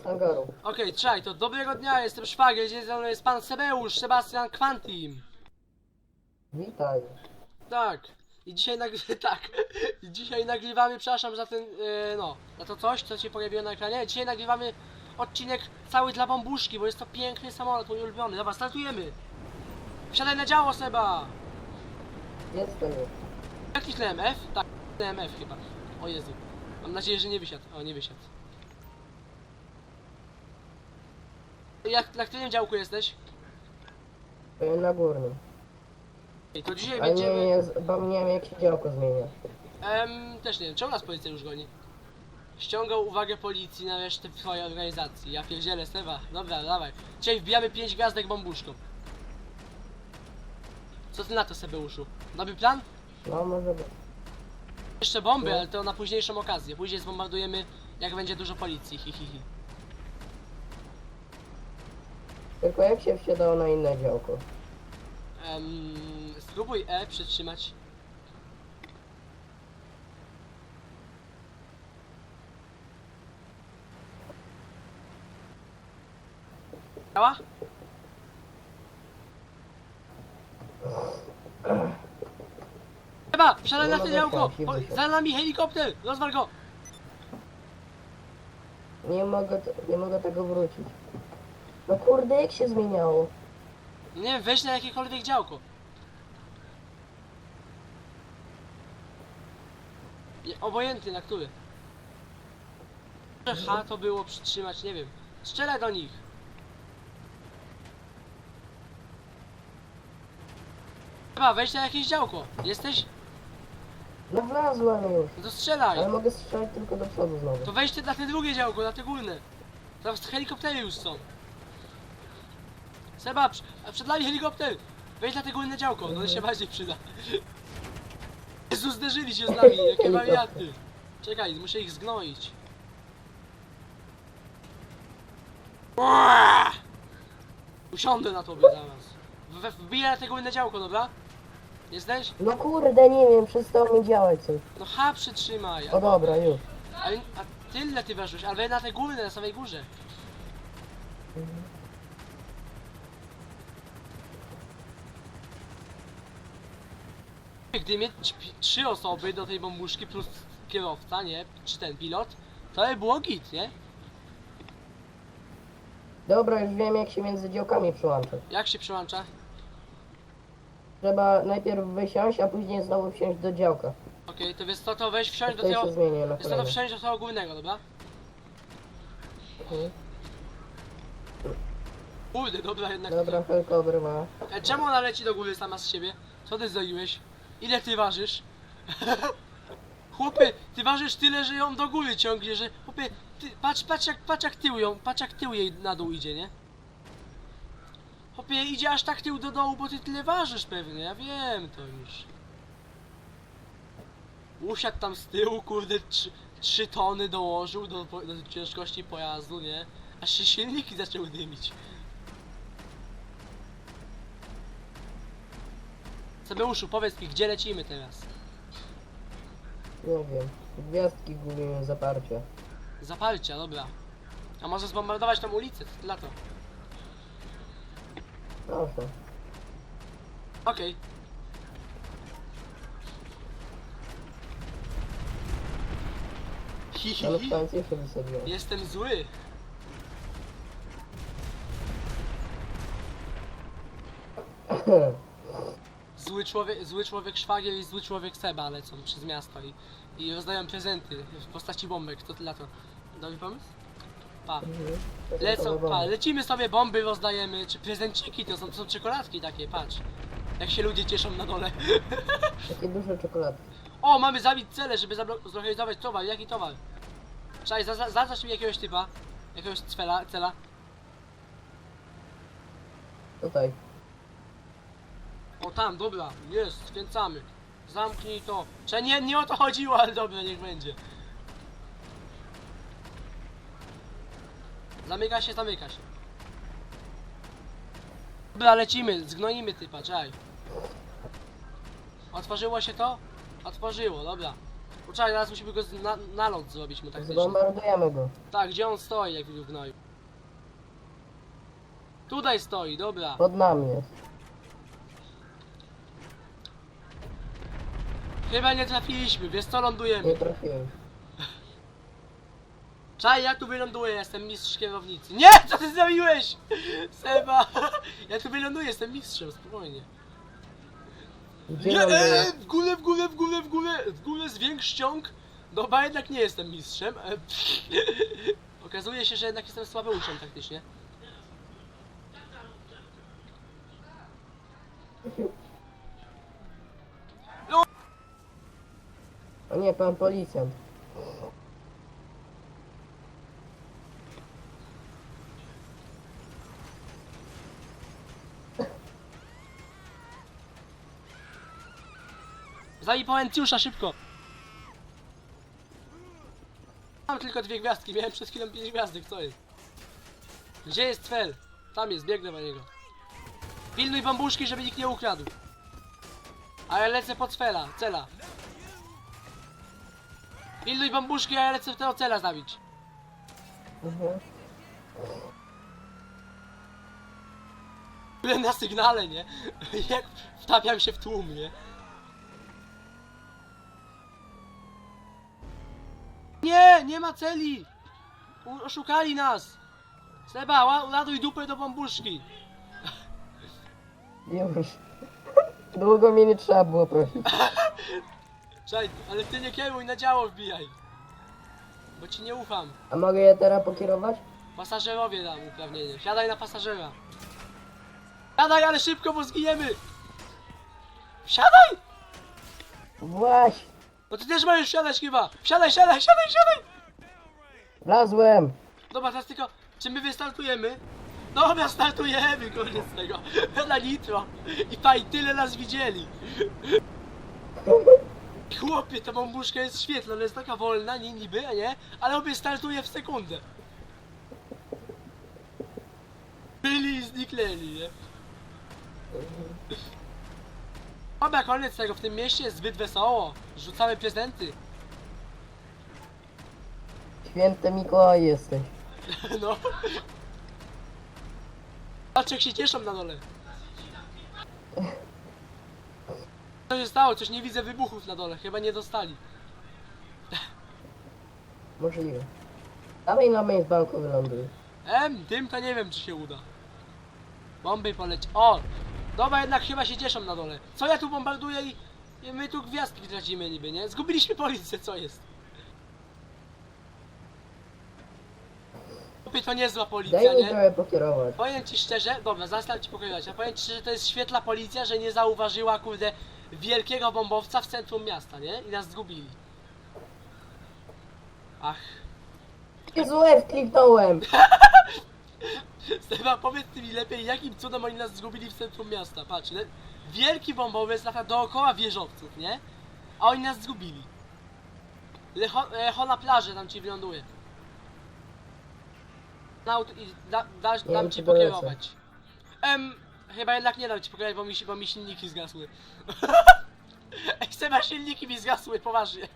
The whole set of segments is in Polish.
z hangaru. Okej, trzaj, to dobrego dnia, jestem szwagier, gdzie ze mną jest pan Sebeusz, Sebastian Quantim. Witaj. Tak. I dzisiaj nagry... tak. I dzisiaj nagrywamy, przepraszam za ten, e, no, za to coś, co się pojawiło na ekranie. Dzisiaj nagrywamy odcinek cały dla bambuszki, bo jest to piękny samolot, mój ulubiony. Dobra, startujemy. Wsiadaj na działo, Seba. Jestem już. Jak kliknąłem F? Tak, kliknąłem F chyba. O Jezu. Mam nadzieję, że nie wysiadł. O, nie wysiadł. Jak, na którym działku jesteś? Y, Na górnym. Ej, to dzisiaj A nie, będziemy... nie, z- bo nie wiem jak się działko zmienia. Em, też nie wiem, czemu nas policja już goni? Ściągał uwagę policji na resztę twojej organizacji. Ja pierdzielę, Seba. Dobra, dawaj. Dzisiaj wbijamy 5 gwiazdek bombuszką. Co ty na to, Sebeuszu? Dobry plan? No może być. Jeszcze bomby, No. ale to na późniejszą okazję. Później zbombardujemy, jak będzie dużo policji, hi, hi, hi. Tylko jak się wsiadało na inne działko? Em, spróbuj E przytrzymać. Działa? Chyba, Nie na to mogę działko! O, wysiadł. Za nami helikopter! Rozwal go! Nie mogę, t- nie mogę tego wrócić. No kurde, jak się zmieniało? Nie wiem, weź na jakiekolwiek działko. Nie, Obojętny na który. Może H to było przytrzymać, nie wiem. Strzelaj do nich. Chyba, weź na jakieś działko. Jesteś? No wlazłem już. No to strzelaj. Ale mogę strzelać tylko do przodu znowu. To weźcie na te drugie działko, na te górne. Tam helikoptery już są. Seba, przy- przed nami helikopter! Wejdź na te górne działko, no się bardziej przyda. Jezu, zderzyli się z nami, jakie wariaty. Czekaj, muszę ich zgnoić. Ua! Usiądę na tobie zaraz. W- Wbiję na te górne działko, dobra? Jesteś? No kurde, nie wiem, przestało mi działać coś. No H przytrzymaj. O dobra, już. A, a tyle ty weszłeś, ale na te górne, na samej górze. Gdy mieć trz- trzy osoby do tej bombuszki plus kierowca, nie? Czy ten pilot, to by było git, nie? Dobra, już wiem jak się między działkami przełączać. Jak się przełącza? Trzeba najpierw wysiąść, a później znowu wsiąść do działka. Okej, to więc to, to weź wsiądź do Wtedy tego... się zmienię na Jest to, wsiądź do tego głównego, dobra? Mhm. Kurde, dobra jednak. Dobra, helka obrywa. E, czemu ona leci do góry sama z siebie? Co ty zrobiłeś? Ile ty ważysz? Chłopie, ty ważysz tyle, że ją do góry ciągnie, że... Chłopie, ty, patrz, patrz jak, patrz jak tył ją, patrz jak tył jej na dół idzie, nie? Chłopie, idzie aż tak tył do dołu, bo ty tyle ważysz pewnie, ja wiem to już. Usiadł tam z tyłu, kurde, trzy, trzy tony dołożył do, do ciężkości pojazdu, nie? Aż się silniki zaczęły dymić. Sebeuszu, powiedz mi, gdzie lecimy teraz? Nie wiem. Gwiazdki gubimy zaparcie. Zapalcia, dobra. A może zbombardować tą ulicę, to dla to. Proszę. Okej. Hi, hi, Ale w hi. końcu się wysadziłem. Jestem zły. Zły człowiek, zły człowiek szwagier i zły człowiek Seba lecą przez miasto i, i rozdają prezenty w postaci bombek, to dla to. Dobry pomysł? Pa. Mhm. Lecą, pa, lecimy sobie bomby, rozdajemy, czy prezenciki, to są, to są czekoladki takie, patrz. Jak się ludzie cieszą na dole. Takie duże czekoladki. O, mamy zabić cele, żeby zablo- zlokalizować towar. Jaki towar? Czekaj, za- za- zaznacz mi jakiegoś typa. Jakiegoś cela, cela. Tutaj. O tam, dobra, jest, skręcamy. Zamknij to. Cze nie, nie o to chodziło, ale dobra, niech będzie. Zamyka się, zamyka się. Dobra, lecimy, zgnoimy typa, czekaj. Otworzyło się to? Otworzyło, dobra. Poczekaj, teraz musimy go z- na, nalot zrobić mu taktycznie. Zbombardujemy go. Tak, gdzie on stoi, jak w gnoju? Tutaj stoi, dobra. Pod nami jest. Chyba nie trafiliśmy, wiesz co, lądujemy. Nie trafiłem. Czaj, ja tu wyląduję, jestem mistrz kierownicy. Nie, co ty zrobiłeś? Seba, ja tu wyląduję, jestem mistrzem, spokojnie. Gdzie Nie, ląduje? e, w górę, w górę, w górę, w górę, w górę zwiększ ściąg. Dobra, jednak nie jestem mistrzem. E, Okazuje się, że jednak jestem słabeuszem taktycznie. O nie, pan policjant. Zabij Poencjusza szybko! Mam tylko dwie gwiazdki, miałem przed chwilą pięć gwiazdek, co jest? Gdzie jest Fel? Tam jest, biegnę na niego. Pilnuj bambuszki, żeby nikt nie ukradł. A ja lecę pod Fela, cela. Pilnuj bambuszki, a ja lecę tego cela zabić. Mhm. Byłem na sygnale, nie? Jak wtapiam się w tłum, nie? Nie, nie ma celi! U- Oszukali nas! Seba, ła- ładuj dupę do bambuszki! Już. Długo mnie nie trzeba było prosić. Czekaj, ale ty nie kieruj, na działo wbijaj! Bo ci nie ufam. A mogę je teraz pokierować? Pasażerowie dam uprawnienie. Siadaj na pasażera. Siadaj, ale szybko, bo zginiemy! Siadaj! Właśnie. No ty też możesz siadać chyba! Siadaj, siadaj, siadaj, siadaj! Wlazłem. Dobra, teraz tylko, czy my wystartujemy? Dobra, startujemy, koniec tego. Na nitro. I faj, tyle nas widzieli. Chłopie, ta bambuszka jest świetna, ona jest taka wolna, nie niby, a nie? Ale obie startuje w sekundę. Byli i zniknęli, nie? Dobra, koniec tego, w tym mieście jest zbyt wesoło. Rzucamy prezenty. Święty Mikołaj jesteś. No. Patrz jak się cieszą na dole. Co się stało? Coś nie widzę wybuchów na dole. Chyba nie dostali. Możliwe. Dawaj na main z banku wyląduj. Em, tym to nie wiem czy się uda. Bomby poleci. O! Dobra, jednak chyba się cieszą na dole. Co ja tu bombarduję i, i my tu gwiazdki tracimy niby, nie? Zgubiliśmy policję, co jest? Chłopie, to niezła policja, Daj mi nie? trochę pokierować. Powiem ci szczerze, dobra, zastaw ci pokrywać. Ja powiem ci szczerze, to jest świetla policja, że nie zauważyła, kurde, wielkiego bombowca w centrum miasta, nie? I nas zgubili. Ach. Jezu, F kliknąłem. Seba, powiedz ty mi lepiej, jakim cudem oni nas zgubili w centrum miasta. Patrz, le... wielki bombowiec lata dookoła wieżowców, nie? A oni nas zgubili. Lecho, lecho na plaży tam ci wyląduje. Na aut- i da, da, Nie dam wiem, ci czy dolecę. pokierować. Em, chyba jednak nie dam ci pokierować, bo mi, bo mi silniki zgasły. Ej, Seba, silniki mi zgasły, poważnie.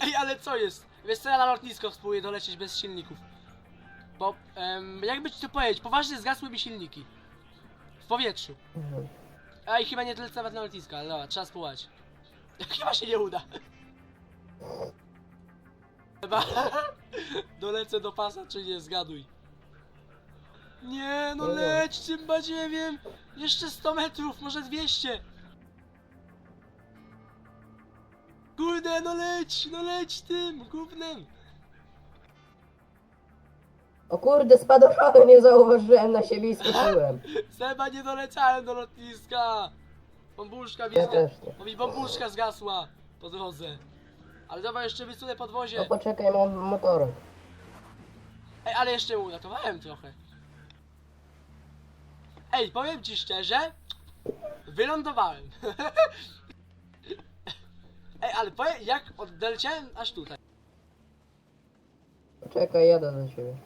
Ej, ale co jest? Wiesz co, ja na lotnisko spróbuję dolecieć bez silników. Bo, em, jakby ci to powiedzieć, poważnie zgasły mi silniki. W powietrzu. Mhm. A i chyba nie dolecę nawet na lotnisko, ale dobra, trzeba spróbować. Chyba się nie uda. Chyba dolecę do pasa, czy nie, zgaduj. Nie, no wiem. leć tym badziewiem. Jeszcze 100 metrów, może 200. Kurde, no leć, no leć tym gównem. O kurde, spadochronu nie zauważyłem na siebie i skoczyłem. Seba, nie doleciałem do lotniska. Bambuszka mi Ja zga... też nie. Bo mi bambuszka zgasła po drodze. Ale dobra, jeszcze wysunę podwozie. No poczekaj, mam motorek. Ej, ale jeszcze uratowałem trochę. Ej, powiem ci szczerze, wylądowałem. Ej, ale powiem, jak odleciałem aż tutaj. Czekaj, jadę na ciebie.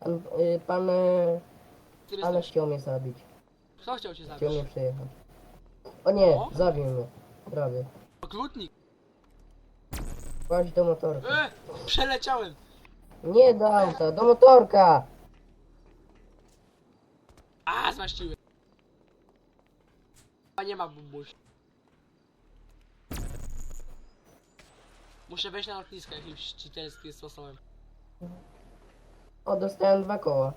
Pan, pan, y, Który zabić. Kto chciał cię Chciał zabić? mnie przejechać. O nie, O? zabił mnie. Prawie. Okrutnik. Właśnie do motorka. E, przeleciałem. Nie do auta, do motorka! A, zmaściłem. A nie ma bumbuś. Muszę wejść na lotnisko jakimś cheaterskim sposobem. O, dostałem dwa koła.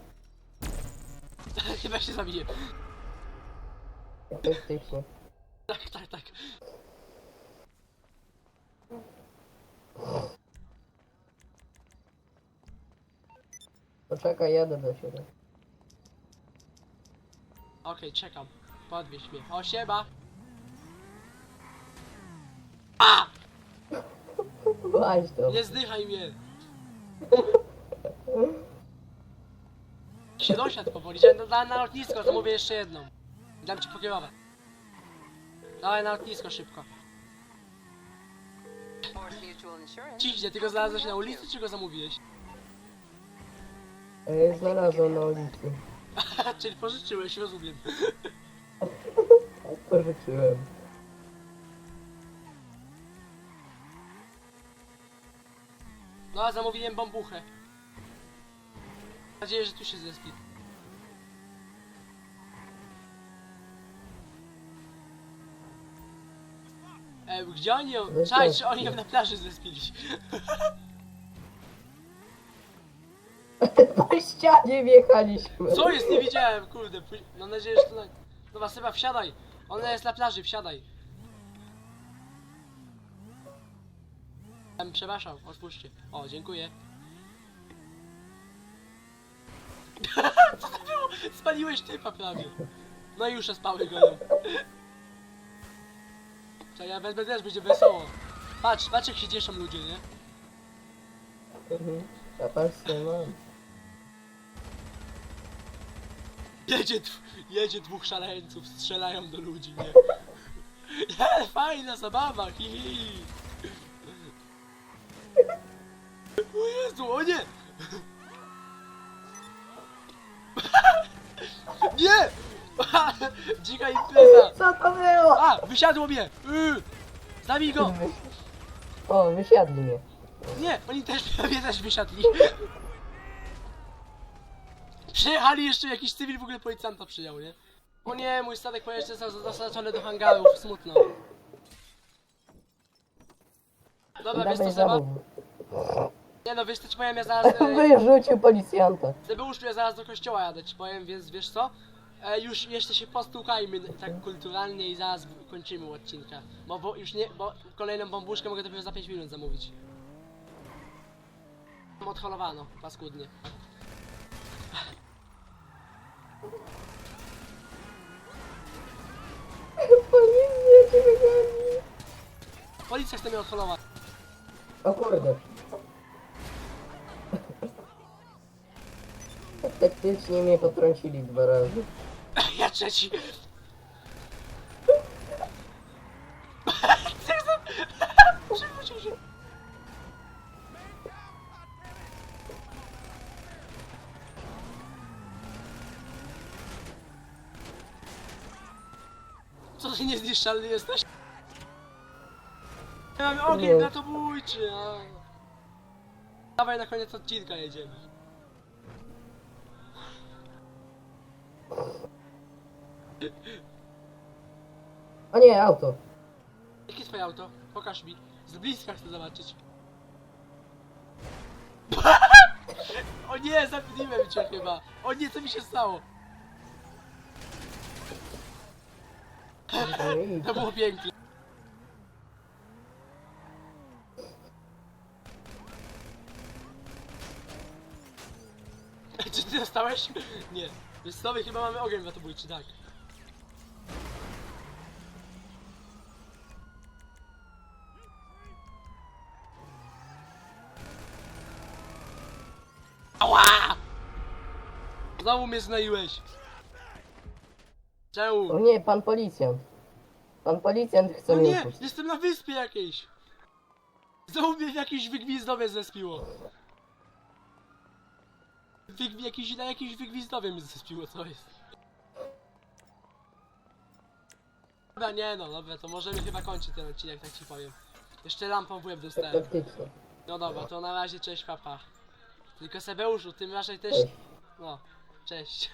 Chyba się zabiję. Tak, tak, tak. Poczekaj, jadę do siebie. Okej, czekam. Podwieź mnie. O, siema. A! Właśnie to. Nie zdychaj mnie. Sąsiad powoli. Idziemy na, na lotnisko, to mówię jeszcze jedną. Dam ci pokierować. Dawaj na lotnisko szybko. Ciśnie, ty go znalazłeś na ulicy, czy go zamówiłeś? E, Znalazłem na ulicy. Czyli pożyczyłeś, rozumiem. Porzuciłem. No a zamówiłem bambuchę. Mam nadzieję, że tu się zespi. Gdzie oni ją... Czaj, czy oni ją na plaży zespili? Po ścianie wjechaliśmy. Co jest? Nie widziałem, kurde. pój- Mam nadzieję, że to... Na... Dobra, Seba, wsiadaj. Ona jest na plaży, wsiadaj. Em, Przepraszam, odpuśćcie. O, dziękuję. Co to było? Spaliłeś typa prawie. No i już spały go. Czekaj, ja wezmę też, będzie wesoło. Patrz, patrz jak się cieszą ludzie, nie? Mhm. A patrzcie, mam. Jedzie, dw- jedzie dwóch szaleńców, strzelają do ludzi, nie? Ale fajna zabawa, hi, hi. O Jezu, o! Nie! Dzika impreza! Co to było? A, wysiadło mnie! Yy. Zabij go! O, wysiadli mnie. Nie, oni też, mnie też wysiadli. Przyjechali jeszcze jakiś cywil, w ogóle policjanta przyjął, nie? O nie, mój statek pojazd został zaznaczony do hangarów, smutno. Dobra, wiesz co, Dawaj Seba? Nie no, wiesz co ci powiem, ja zaraz... E, Wyrzucił policjanta. Sebeuszczu, ja zaraz do kościoła jadę, ci powiem, więc wiesz co? E, już jeszcze się postukajmy tak kulturalnie i zaraz kończymy odcinka. Bo, bo już nie, bo kolejną bambuszkę mogę dopiero za 5 minut zamówić. Odholowano, paskudnie. Policja cię wygoni. Policja chce mnie odholować. O kurde. Tak taktycznie mnie potrącili dwa razy. Ja trzeci. Przewrócił się. Co ty niezniszczalny jesteś? Mamy ogień Nie. natobójczy, a... Dawaj na koniec odcinka jedziemy. O nie, auto. Jakie twoje auto? Pokaż mi. Z bliska chcę zobaczyć. o nie, zapiliłem cię chyba. O nie, co mi się stało? Ej, To było piękne. Czy ty dostałeś? Nie. Co, my chyba mamy ogień watobójczy, tak. Znowu mnie znaiłeś. Czemu? O nie, pan policjant. Pan policjant chce No mnie nie, upuścić. jestem na wyspie jakiejś. Znowu mnie w jakiejś wygwizdowie zespiło. Wyg, jakiś, na jakimś wygwizdowie mi zespiło, co jest. Dobra, nie no, dobra, to możemy chyba kończyć ten odcinek, tak ci powiem. Jeszcze lampą w łeb dostałem. Taktycznie. No dobra, to na razie cześć papa. Tylko Sebeuszu, tym raczej też... No, cześć.